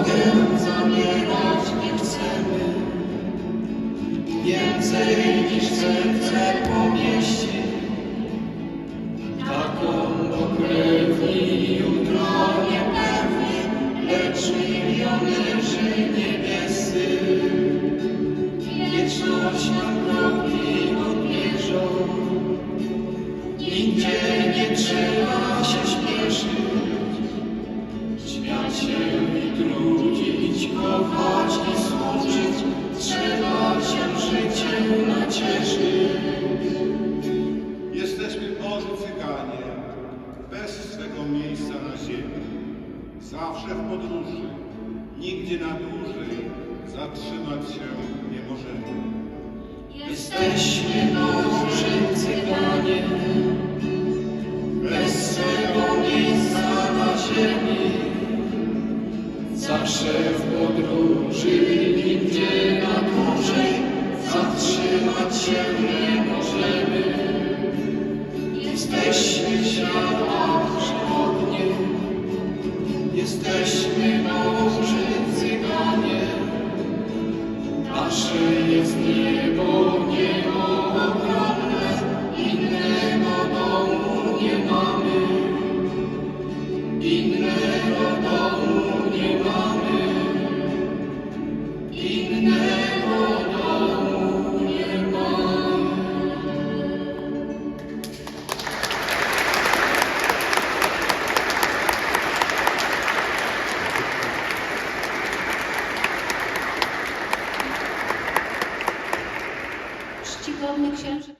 Mogę zabierać nie chcemy, więcej niż serce pomieści. czcić, kochać i służyć, trzeba się życiem nacieszyć. Jesteśmy Boży Cyganie, bez swego miejsca na ziemi, zawsze w podróży, nigdzie na dłużej zatrzymać się nie możemy. Jesteśmy Boży Cyganie, bez swego miejsca na ziemi, zawsze Służymy nigdzie na dłużej, zatrzymać się nie możemy. Jesteśmy ziała szkodnie, jesteśmy może cyganie. Nasze jest niebo nieobrane, innego domu nie mamy. Innego domu nie mamy czcigodny księży.